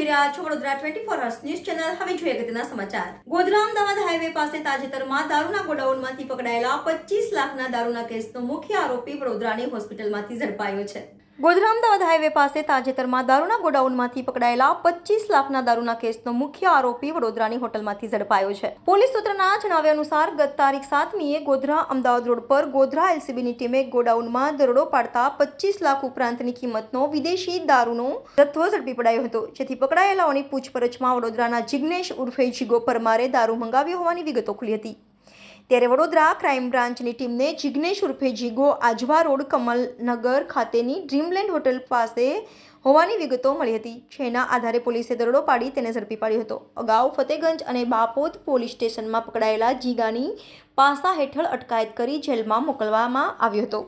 રહ્યા છો Vadodara twenty four hours news channel હવે જોઈએ અગત્યના સમાચાર. ગોધરા અમદાવાદ હાઈવે પાસે તાજેતરમાં દારૂના ગોડાઉનમાંથી પકડાયેલા પચીસ લાખના દારૂના કેસનો મુખ્ય આરોપી વડોદરાની હોસ્પિટલમાંથી ઝડપાયો છે. ગોધરા અમદાવાદ હાઈવે પાસે તાજેતરમાં દારૂના ગોડાઉનમાંથી પકડાયેલા પચીસ લાખના દારૂના કેસનો મુખ્ય આરોપી વડોદરાની હોટલમાંથી ઝડપાયો છે. પોલીસ સૂત્રના જણાવ્યા અનુસાર, ગત તારીખ સાતમીએ ગોધરા અમદાવાદ રોડ પર ગોધરા એલસીબીની ટીમે ગોડાઉનમાં દરોડો પાડતા પચીસ લાખ ઉપરાંતની કિંમતનો વિદેશી દારૂનો જથ્થો ઝડપી પડાયો હતો. જેથી પકડાયેલાઓની પૂછપરછમાં વડોદરાના જિગ્નેશ ઉર્ફે જીગો પરમારે દારૂ મંગાવ્યો હોવાની વિગતો ખુલી હતી. ત્યારે વડોદરા ક્રાઇમ બ્રાન્ચની ટીમને જિગ્નેશ ઉર્ફે જીગો આજવા રોડ કમલનગર ખાતેની ડ્રીમલેન્ડ હોટલ પાસે હોવાની વિગતો મળી હતી. જેના આધારે પોલીસે દરોડો પાડી તેને ઝડપી પાડ્યો હતો. અગાઉ ફતેગંજ અને બાપોદ પોલીસ સ્ટેશનમાં પકડાયેલા જીગાની પાસા હેઠળ અટકાયત કરી જેલમાં મોકલવામાં આવ્યો હતો.